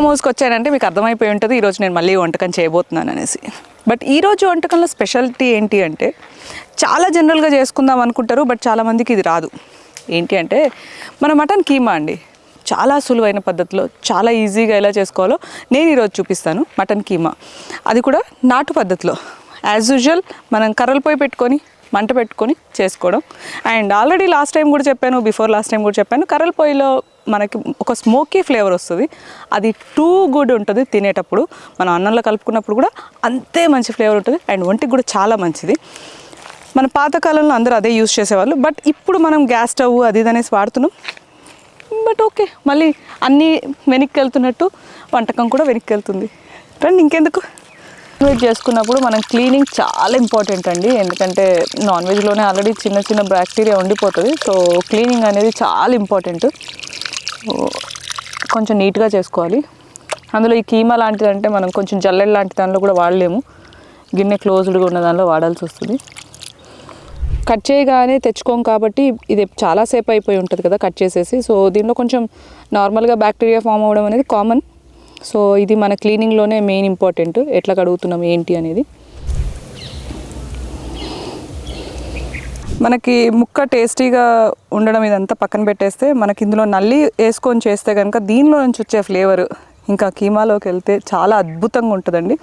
మోసుకొచ్చానంటే మీకు అర్థమైపోయి ఉంటుంది ఈరోజు నేను మళ్ళీ వంటకం చేయబోతున్నాను అనేసి. బట్ ఈరోజు వంటకంలో స్పెషాలిటీ ఏంటి అంటే చాలా జనరల్గా చేసుకుందాం అనుకుంటారు బట్ చాలామందికి ఇది రాదు. ఏంటి అంటే మన మటన్ కీమా అండి. చాలా సులువైన పద్ధతిలో చాలా ఈజీగా ఎలా చేసుకోవాలో నేను ఈరోజు చూపిస్తాను మటన్ కీమా. అది కూడా నాటు పద్ధతిలో. యాజ్ యూజువల్ మనం కర్రలు పోయి పెట్టుకొని మంట పెట్టుకొని చేసుకోవడం. అండ్ ఆల్రెడీ లాస్ట్ టైం కూడా చెప్పాను బిఫోర్ లాస్ట్ టైం కూడా చెప్పాను కర్రల పొయ్యిలో మనకి ఒక స్మోకీ ఫ్లేవర్ వస్తుంది. అది టూ గుడ్ ఉంటుంది తినేటప్పుడు. మనం అన్నంలో కలుపుకున్నప్పుడు కూడా అంతే మంచి ఫ్లేవర్ ఉంటుంది. అండ్ ఒంటికి కూడా చాలా మంచిది. మన పాతకాలంలో అందరూ అదే యూస్ చేసేవాళ్ళు. బట్ ఇప్పుడు మనం గ్యాస్ స్టవ్ అది ఇది అనేసి వాడుతున్నాం. బట్ ఓకే మళ్ళీ అన్నీ వెనక్కి వెళ్తున్నట్టు వంటకం కూడా వెనక్కి వెళ్తుంది. రండి ఇంకెందుకు? నాన్ వెజ్ చేసుకున్నప్పుడు మనం క్లీనింగ్ చాలా ఇంపార్టెంట్ అండి. ఎందుకంటే నాన్ వెజ్లోనే ఆల్రెడీ చిన్న చిన్న బ్యాక్టీరియా ఉండిపోతుంది. సో క్లీనింగ్ అనేది చాలా ఇంపార్టెంట్. కొంచెం నీట్గా చేసుకోవాలి. అందులో ఈ కీమా లాంటిది అంటే మనం కొంచెం జల్లెడ లాంటి దానిలో కూడా వాడలేము. గిన్నె క్లోజ్డ్గా ఉన్న దానిలో వాడాల్సి వస్తుంది. కట్ చేయగానే తెచ్చుకోం కాబట్టి ఇది చాలాసేపు అయిపోయి ఉంటుంది కదా కట్ చేసేసి. సో దీనిలో కొంచెం నార్మల్గా బ్యాక్టీరియా ఫామ్ అవ్వడం అనేది కామన్. సో ఇది మన క్లీనింగ్లోనే మెయిన్ ఇంపార్టెంట్ ఎట్లా కడుగుతున్నాం ఏంటి అనేది. మనకి ముక్క టేస్టీగా ఉండడం ఇదంతా పక్కన పెట్టేస్తే మనకి ఇందులో నల్లి వేసుకొని చేస్తే కనుక దీనిలో నుంచి వచ్చే ఫ్లేవర్ ఇంకా కీమాలోకి వెళ్తే చాలా అద్భుతంగా ఉంటుందండి.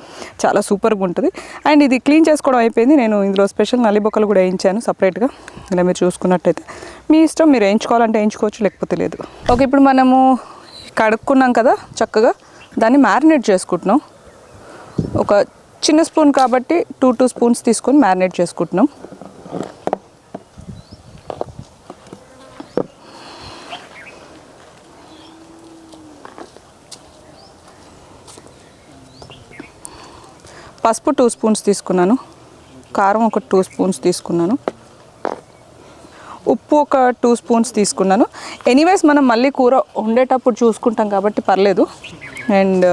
చాలా సూపర్గా ఉంటుంది. అండ్ ఇది క్లీన్ చేసుకోవడం అయిపోయింది. నేను ఇందులో స్పెషల్ నల్లి బొక్కలు కూడా వేయించాను సపరేట్గా ఇలా మీరు చూసుకున్నట్టయితే. మీ ఇష్టం మీరు వేయించుకోవాలంటే వేయించుకోవచ్చు లేకపోతే లేదు. ఓకే ఇప్పుడు మనము కడుక్కున్నాం కదా చక్కగా. దాన్ని మ్యారినేట్ చేసుకుంటున్నాం. ఒక చిన్న స్పూన్ కాబట్టి టూ టూ స్పూన్స్ తీసుకొని మ్యారినేట్ చేసుకుంటున్నాం. పసుపు టూ స్పూన్స్ తీసుకున్నాను. కారం ఒక టూ స్పూన్స్ తీసుకున్నాను. ఉప్పు ఒక టూ స్పూన్స్ తీసుకున్నాను. ఎనీవేస్ మనం మళ్ళీ కూర వండేటప్పుడు చూసుకుంటాం కాబట్టి పర్లేదు. అండ్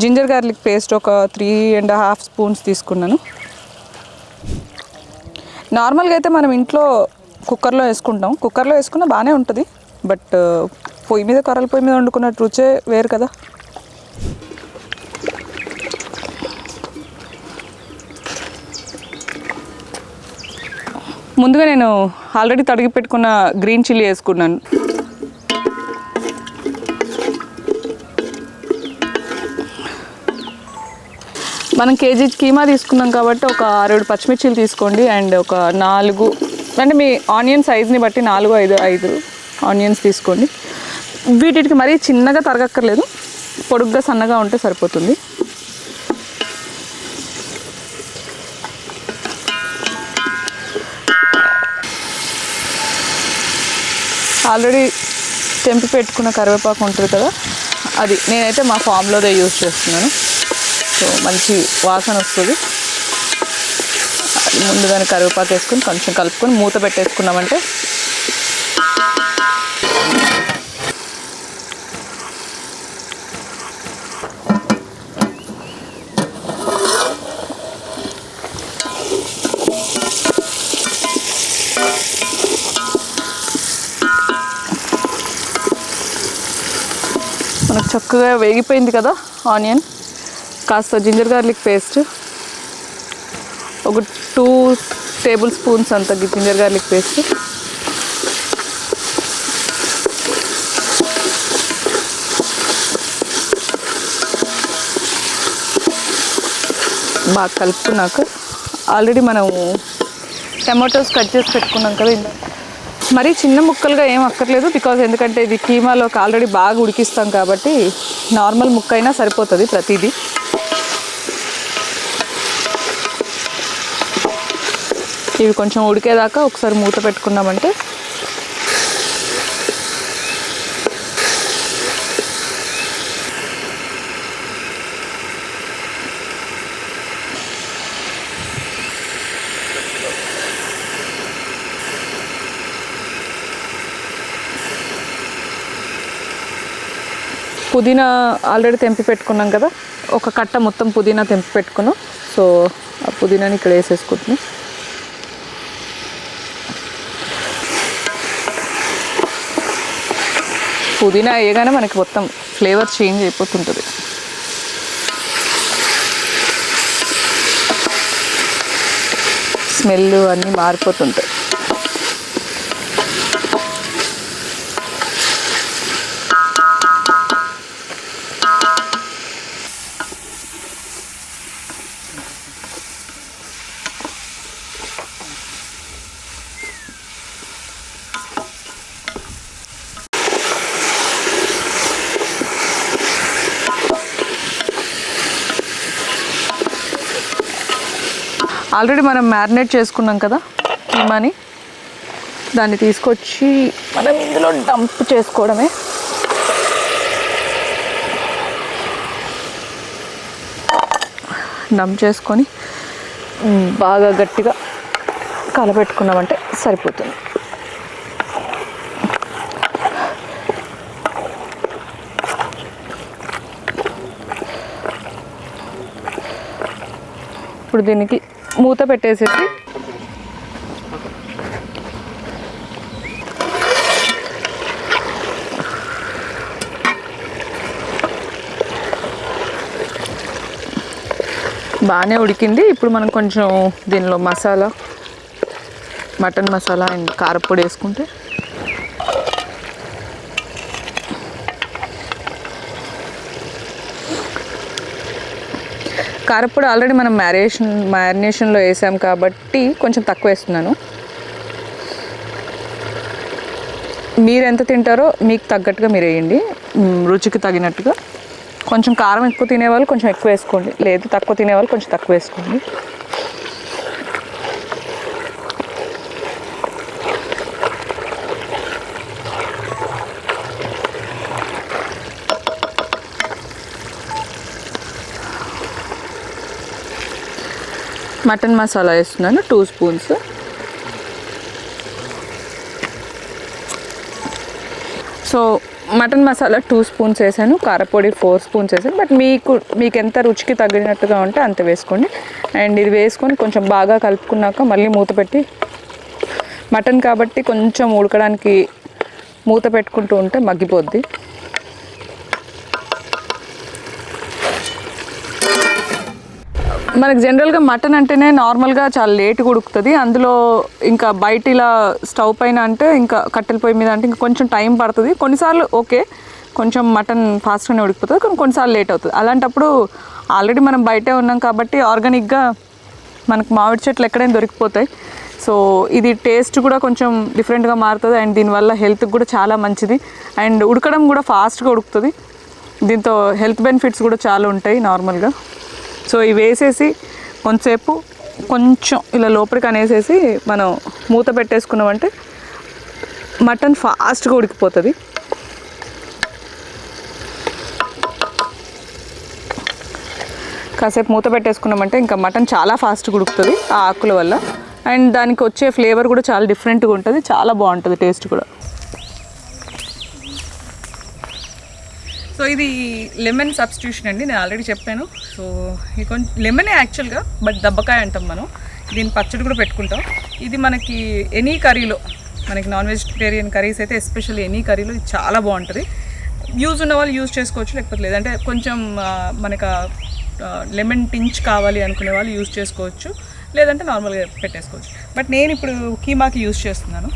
జింజర్ గార్లిక్ పేస్ట్ ఒక త్రీ అండ్ హాఫ్ స్పూన్స్ తీసుకున్నాను. నార్మల్గా అయితే మనం ఇంట్లో కుక్కర్లో వేసుకుంటాం. కుక్కర్లో వేసుకున్న బాగానే ఉంటుంది. బట్ పొయ్యి మీద కర్రల పొయ్యి మీద వండుకున్నట్టు రుచే వేరు కదా. ముందుగా నేను ఆల్రెడీ తడిగి పెట్టుకున్న గ్రీన్ చిల్లీ వేసుకున్నాను. మనం కేజీ కీమా తీసుకున్నాం కాబట్టి ఒక ఆరేడు పచ్చిమిర్చిలు తీసుకోండి అండ్ ఒక నాలుగు అంటే మీ ఆనియన్ సైజ్ని బట్టి నాలుగు ఐదు ఐదు ఆనియన్స్ తీసుకోండి. వీటికి మరీ చిన్నగా తరగక్కర్లేదు. పొడుగ్గా సన్నగా ఉంటే సరిపోతుంది. ఆల్రెడీ తెంపి పెట్టుకున్న కరివేపాకు ఉంటుంది కదా అది నేనైతే మా ఫామ్లోదే యూజ్ చేస్తున్నాను. సో మంచి వాసన వస్తుంది. ముందుగానే కరివేపాకు వేసుకొని కొంచెం కలుపుకొని మూత పెట్టేసుకున్నామంటే మనకు చక్కగా వేగిపోయింది కదా ఆనియన్. కాస్త జింజర్ గార్లిక్ పేస్ట్. ఒక టూ టేబుల్ స్పూన్స్ అంత జింజర్ గార్లిక్ పేస్ట్. బాగా కలుపుకున్నాక ఆల్రెడీ మనము టమాటోస్ కట్ చేసి పెట్టుకున్నాం కదా ఇందాక మరీ చిన్న ముక్కలుగా ఏం అక్కర్లేదు బికాజ్ ఎందుకంటే ఇది కీమాలోకి ఆల్రెడీ బాగా ఉడికిస్తాం కాబట్టి నార్మల్ ముక్క అయినా సరిపోతుంది ప్రతిదీ. ఇవి కొంచెం ఉడికేదాకా ఒకసారి మూత పెట్టుకున్నామంటే పుదీనా ఆల్రెడీ తెంపి పెట్టుకున్నాం కదా. ఒక కట్ట మొత్తం పుదీనా తెంపి పెట్టుకున్నాం. సో ఆ పుదీనాని ఇక్కడ వేసేసుకుంటున్నాం. పుదీనా వేయగానే మనకి మొత్తం ఫ్లేవర్ చేంజ్ అయిపోతుంటుంది. స్మెల్ అన్నీ మారిపోతుంటాయి. ఆల్రెడీ మనం మ్యారినేట్ చేసుకున్నాం కదా కీమాని. దాన్ని తీసుకొచ్చి మనం ఇందులో డంప్ చేసుకోవడమే. డంప్ చేసుకొని బాగా గట్టిగా కలపెట్టుకున్నామంటే సరిపోతుంది. ఇప్పుడు దీనికి మూత పెట్టేసేసి. బాగానే ఉడికింది. ఇప్పుడు మనం కొంచెం దీనిలో మసాలా మటన్ మసాలా అండ్ కారపొడి వేసుకుంటే కారపొడి ఆల్రెడీ మనం మ్యారినేషన్ మ్యారినేషన్లో వేసాం కాబట్టి కొంచెం తక్కువ వేస్తున్నాను. మీరు ఎంత తింటారో మీకు తగ్గట్టుగా మీరు వేయండి. రుచికి తగినట్టుగా. కొంచెం కారం ఎక్కువ తినేవాళ్ళు కొంచెం ఎక్కువ వేసుకోండి. లేదు తక్కువ తినేవాళ్ళు కొంచెం తక్కువ వేసుకోండి. మటన్ మసాలా వేస్తున్నాను two spoons so mutton masala two spoons వేసాను కారపొడి ఫోర్ స్పూన్స్ వేసాను బట్ మీకు మీకు ఎంత రుచికి తగినట్టుగా ఉంటే అంత వేసుకోండి. అండ్ ఇది వేసుకొని కొంచెం బాగా కలుపుకున్నాక మళ్ళీ మూత పెట్టి మటన్ కాబట్టి కొంచెం ఉడకడానికి మూత పెట్టుకుంటూ ఉంటే మగ్గిపోద్ది. మనకు జనరల్గా మటన్ అంటేనే నార్మల్గా చాలా లేట్గా ఉడుకుతుంది. అందులో ఇంకా బయట ఇలా స్టవ్ పైన అంటే ఇంకా కట్టెల పొయ్యి మీద అంటే ఇంకా కొంచెం టైం పడుతుంది. కొన్నిసార్లు ఓకే కొంచెం మటన్ ఫాస్ట్గానే ఉడికిపోతుంది కానీ కొన్నిసార్లు లేట్ అవుతుంది. అలాంటప్పుడు ఆల్రెడీ మనం బయటే ఉన్నాం కాబట్టి ఆర్గానిక్గా మనకు మామిడి చెట్లు ఎక్కడైనా దొరికిపోతాయి. సో ఇది టేస్ట్ కూడా కొంచెం డిఫరెంట్గా మారుతుంది అండ్ దీనివల్ల హెల్త్కి కూడా చాలా మంచిది. అండ్ ఉడకడం కూడా ఫాస్ట్గా ఉడుకుతుంది. దీంతో హెల్త్ బెనిఫిట్స్ కూడా చాలా ఉంటాయి నార్మల్గా సో ఇవి వేసేసి కొంతసేపు కొంచెం ఇలా లోపలికి అనేసేసి మనం మూత పెట్టేసుకున్నామంటే మటన్ ఫాస్ట్గా ఉడికిపోతుంది. కాసేపు మూత పెట్టేసుకున్నామంటే ఇంకా మటన్ చాలా ఫాస్ట్గా ఉడుకుతుంది ఆ ఆకుల వల్ల. అండ్ దానికి వచ్చే ఫ్లేవర్ కూడా చాలా డిఫరెంట్గా ఉంటుంది. చాలా బాగుంటుంది టేస్ట్ కూడా. సో ఇది లెమన్ సబ్స్టిట్యూషన్ అండి నేను ఆల్రెడీ చెప్పాను. సో ఇది కొంచెం లెమనే యాక్చువల్గా బట్ దబ్బకాయ అంటాం మనం. దీని పచ్చడి కూడా పెట్టుకుంటాం. ఇది మనకి ఎనీ కర్రీలో మనకి నాన్ వెజిటేరియన్ కర్రీస్ అయితే ఎస్పెషల్లీ ఎనీ కర్రీలో ఇది చాలా బాగుంటుంది. యూజ్ ఉన్న వాళ్ళు యూజ్ చేసుకోవచ్చు లేకపోతే లేదంటే కొంచెం మనకు లెమన్ టించ్ కావాలి అనుకునే వాళ్ళు యూజ్ చేసుకోవచ్చు. లేదంటే నార్మల్గా పెట్టేసుకోవచ్చు. బట్ నేను ఇప్పుడు కీమాకి యూజ్ చేస్తున్నాను.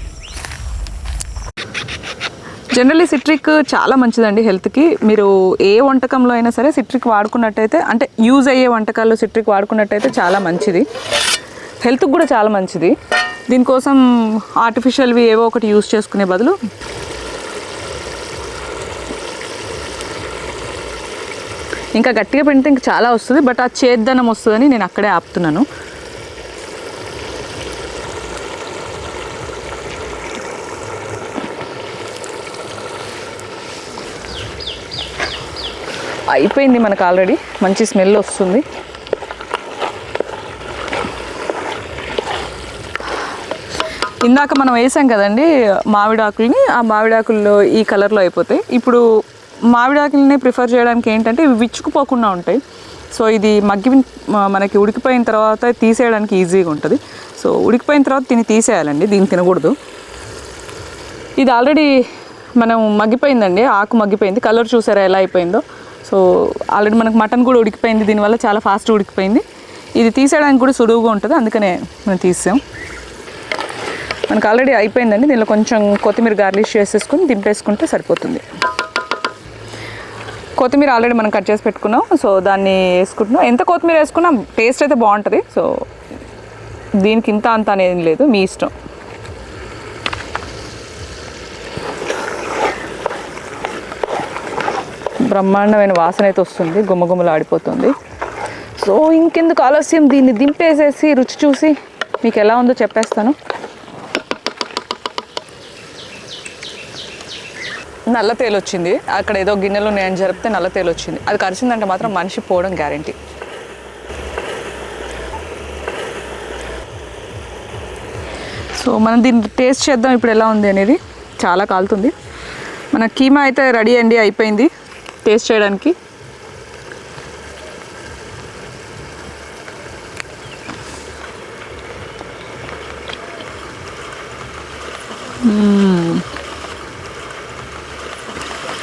జనరల్లీ సిట్రిక్ చాలా మంచిదండి హెల్త్కి. మీరు ఏ వంటకంలో అయినా సరే సిట్రిక్ వాడుకున్నట్టయితే అంటే యూజ్ అయ్యే వంటకాల్లో సిట్రిక్ వాడుకున్నట్టయితే చాలా మంచిది. హెల్త్కి కూడా చాలా మంచిది. దీనికోసం ఆర్టిఫిషియల్వి ఏవో ఒకటి యూజ్ చేసుకునే బదులు ఇంకా గట్టిగా పెడితే ఇంకా చాలా వస్తుంది బట్ ఆ చేద్దనం వస్తుందని నేను అక్కడే ఆపుతున్నాను. అయిపోయింది మనకు ఆల్రెడీ. మంచి స్మెల్ వస్తుంది. ఇందాక మనం వేసాం కదండి మామిడాకుల్ని ఆ మామిడాకుల్లో ఈ కలర్లో అయిపోతాయి. ఇప్పుడు మామిడాకుల్ని ప్రిఫర్ చేయడానికి ఏంటంటే ఇవి విచ్చుకుపోకుండా ఉంటాయి. సో ఇది మగ్గి మనకి ఉడికిపోయిన తర్వాత తీసేయడానికి ఈజీగా ఉంటుంది. సో ఉడికిపోయిన తర్వాత దీన్ని తీసేయాలండి దీన్ని తినకూడదు. ఇది ఆల్రెడీ మనం మగ్గిపోయిందండి ఆకు మగ్గిపోయింది. కలర్ చూసారా ఎలా అయిపోయిందో? సో ఆల్రెడీ మనకు మటన్ కూడా ఉడికిపోయింది దీనివల్ల చాలా ఫాస్ట్ ఉడికిపోయింది. ఇది తీసేయడానికి కూడా సులువుగా ఉంటుంది అందుకనే మనం తీసాం. మనకు ఆల్రెడీ అయిపోయిందండి దీనిలో కొంచెం కొత్తిమీర గార్లిష్ చేసేసుకుని దింపేసుకుంటే సరిపోతుంది. కొత్తిమీర ఆల్రెడీ మనం కట్ చేసి పెట్టుకున్నాం సో దాన్ని వేసుకుంటున్నాం. ఎంత కొత్తిమీర వేసుకున్నా టేస్ట్ అయితే బాగుంటుంది సో దీనికి ఇంత అంత అనేది లేదు మీ ఇష్టం. బ్రహ్మాండమైన వాసన అయితే వస్తుంది గుమ్మగుమ్మలు ఆడిపోతుంది సో ఇంకెందుకు ఆలస్యం? దీన్ని దింపేసేసి రుచి చూసి మీకు ఎలా ఉందో చెప్పేస్తాను. నల్ల తేలు వచ్చింది. అక్కడ ఏదో గిన్నెలు నేను జరిపితే నల్ల తేలు వచ్చింది. అది కరిచిందంటే మాత్రం మనిషి పోవడం గ్యారంటీ సో మనం దీన్ని టేస్ట్ చేద్దాం. ఇప్పుడు ఎలా ఉంది అనేది చాలా కాలుతుంది. మన కీమా అయితే రెడీ అండి అయిపోయింది. టేస్ట్ చేయడానికి?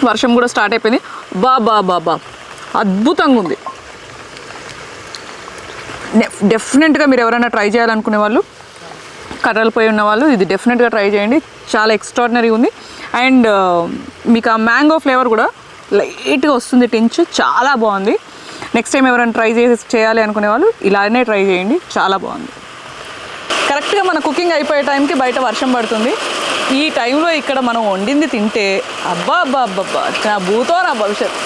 వర్షం కూడా స్టార్ట్ అయిపోయింది. బా బా బా బా. అద్భుతంగా ఉంది. డెఫ్ డెఫినెట్గా మీరు ఎవరైనా ట్రై చేయాలనుకునే వాళ్ళు కర్రలు పోయి ఉన్న వాళ్ళు ఇది డెఫినెట్గా ట్రై చేయండి. చాలా ఎక్స్ట్రాడినరీ ఉంది. అండ్ మీకు ఆ మ్యాంగో ఫ్లేవర్ కూడా లైట్గా వస్తుంది టెంచ్ చాలా బాగుంది. నెక్స్ట్ టైం ఎవరైనా ట్రై చేసి చేయాలి అనుకునే వాళ్ళు ఇలానే ట్రై చేయండి చాలా బాగుంది. కరెక్ట్గా మన కుకింగ్ అయిపోయే టైంకి బయట వర్షం పడుతుంది. ఈ టైంలో ఇక్కడ మనం వండింది తింటే అబ్బా అబ్బా అబ్బా అబ్బా నా భూతో నా భవిష్యత్.